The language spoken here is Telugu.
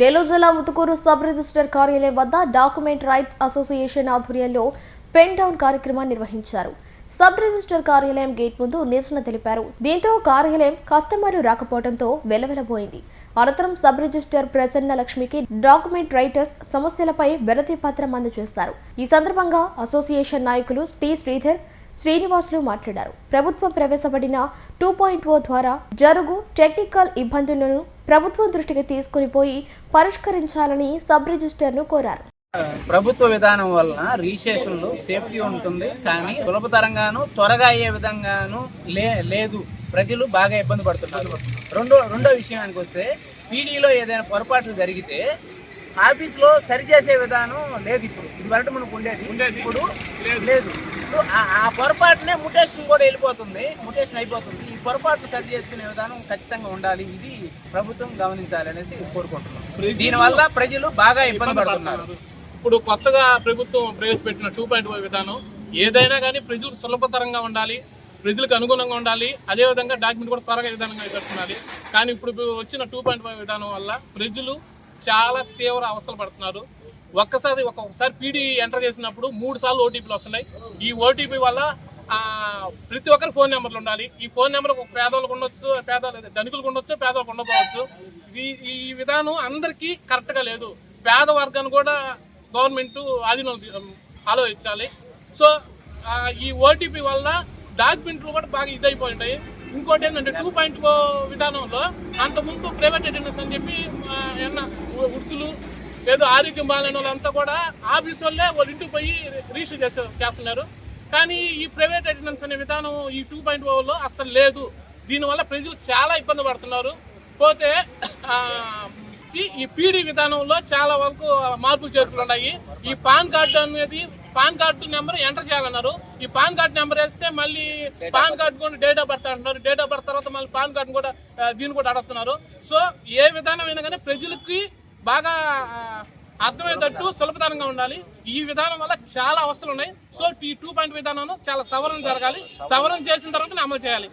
నెల్లూరు జిల్లా ముతుకూరు సబ్ రిజిస్టర్ కార్యాలయం వద్ద డాక్యుమెంట్ రైట్స్ అసోసియేషన్ ఆధ్వర్యంలో పెన్ డౌన్ కార్యక్రమాన్ని నిర్వహించారు. సబ్ రిజిస్టర్ కార్యాలయం గేట్ ముందు నిరసన తెలిపారు. దీంతో కార్యాలయం కస్టమర్లు రాకపోవడంతో వెలవెలబోయింది. అనంతరం సబ్ రిజిస్టర్ ప్రసన్న లక్ష్మికి డాక్యుమెంట్ రైటర్స్ సమస్యలపై వినతి పత్రం అందజేస్తారు ఈ సందర్భంగా అసోసియేషన్ నాయకులు టి శ్రీధర్ శ్రీనివాసులు మాట్లాడారు. ప్రభుత్వం ప్రవేశపెట్టిన టూ పాయింట్ ఓ ద్వారా జరుగు టెక్నికల్ ఇబ్బందులను ప్రభుత్వం దృష్టికి తీసుకుని పోయి పరిష్కరించాలని సబ్ రిజిస్టర్ను కోరారు. ప్రభుత్వ విధానం వలన రిజిస్ట్రేషన్లు సేఫ్టీ ఉంటుంది కానీ సులభతరంగాను త్వరగా అయ్యే విధంగాను లే లేదు. ప్రజలు బాగా ఇబ్బంది పడుతున్నారు. రెండో రెండో విషయానికి వస్తే పీడీలో ఏదైనా పొరపాట్లు జరిగితే ఆఫీస్లో సరిచేసే విధానం లేదు ఇప్పుడు. ఇది వరకు మనకు ఉండేది. ఇప్పుడు లేదు. ఆ- ఆ పొరపాటునే ముటేషన్ కూడా వెళ్ళిపోతుంది ముటేషన్ అయిపోతుంది. పొరపాట్లు సరి చేసుకునే విధానం ఖచ్చితంగా ఉండాలి. ఇది ప్రభుత్వం గమనించాలి అనేసి కోరుకుంటున్నాం. దీనివల్ల ప్రజలు బాగా ఇబ్బంది పడుతున్నారు. ఇప్పుడు కొత్తగా ప్రభుత్వం ప్రవేశపెట్టిన టూ పాయింట్ విధానం ఏదైనా కానీ ప్రజలకు సులభతరంగా ఉండాలి ప్రజలకు అనుగుణంగా ఉండాలి అదేవిధంగా డాక్యుమెంట్ కూడా త్వరగా విధానంగా పెట్టుకోవాలి కానీ ఇప్పుడు వచ్చిన టూ పాయింట్ విధానం వల్ల ప్రజలు చాలా తీవ్ర అవస్థలు పడుతున్నారు. ఒక్కసారి ఒక్కొక్కసారి పీడీ ఎంటర్ చేసినప్పుడు మూడు సార్లు ఓటీపీలు వస్తున్నాయి. ఈ ఓటీపీ వల్ల ప్రతి ఒక్కరి ఫోన్ నెంబర్లు ఉండాలి. ఈ ఫోన్ నెంబర్ ఒక పేదవాళ్ళకు ఉండొచ్చు పేద ధనికులకు ఉండొచ్చు పేదవాళ్ళకు ఉండకపోవచ్చు. ఈ ఈ విధానం అందరికీ కరెక్ట్గా లేదు. పేద వర్గాన్ని కూడా గవర్నమెంట్ ఆధీనం ఆలోచించాలి సో ఈ ఓటీపీ వల్ల డాక్యుమెంట్లు కూడా బాగా ఇదైపోయి ఉంటాయి. ఇంకోటి ఏంటంటే టూ పాయింట్ విధానంలో అంతకుముందు ప్రైవేట్ అటెండెన్స్ అని చెప్పి ఏమన్నా వృత్తులు ఏదో ఆరోగ్యం బాగాలేని వాళ్ళంతా కూడా ఆఫీస్ వల్లే వాళ్ళ ఇంటికి పోయి రిజిస్టర్ చేసే చేస్తున్నారు. కానీ ఈ ప్రైవేట్ అటెండెన్స్ అనే విధానం ఈ టూ పాయింట్ ఓవర్లో అస్సలు లేదు. దీనివల్ల ప్రజలు చాలా ఇబ్బంది పడుతున్నారు. పోతే ఈ పీడీ విధానంలో చాలా వరకు మార్పులు చేర్పులు ఉన్నాయి. ఈ పాన్ కార్డు అనేది పాన్ కార్డు నెంబర్ ఎంటర్ చేయాలన్నారు. ఈ పాన్ కార్డు నెంబర్ వేస్తే మళ్ళీ పాన్ కార్డు కూడా డేట్ ఆఫ్ బర్త్ అంటున్నారు. డేట్ ఆఫ్ బర్త్ తర్వాత మళ్ళీ పాన్ కార్డు కూడా దీన్ని కూడా అడుగుతున్నారు. సో ఏ విధానం అయినా కానీ ప్రజలకి బాగా అర్థమయ్యేటట్టు సులభతరంగా ఉండాలి. ఈ విధానం వల్ల చాలా అవస్థలు ఉన్నాయి. సో ఈ టూ పాయింట్ విధానంలో చాలా సవరణ జరగాలి. సవరణ చేసిన తర్వాత అమలు చేయాలి.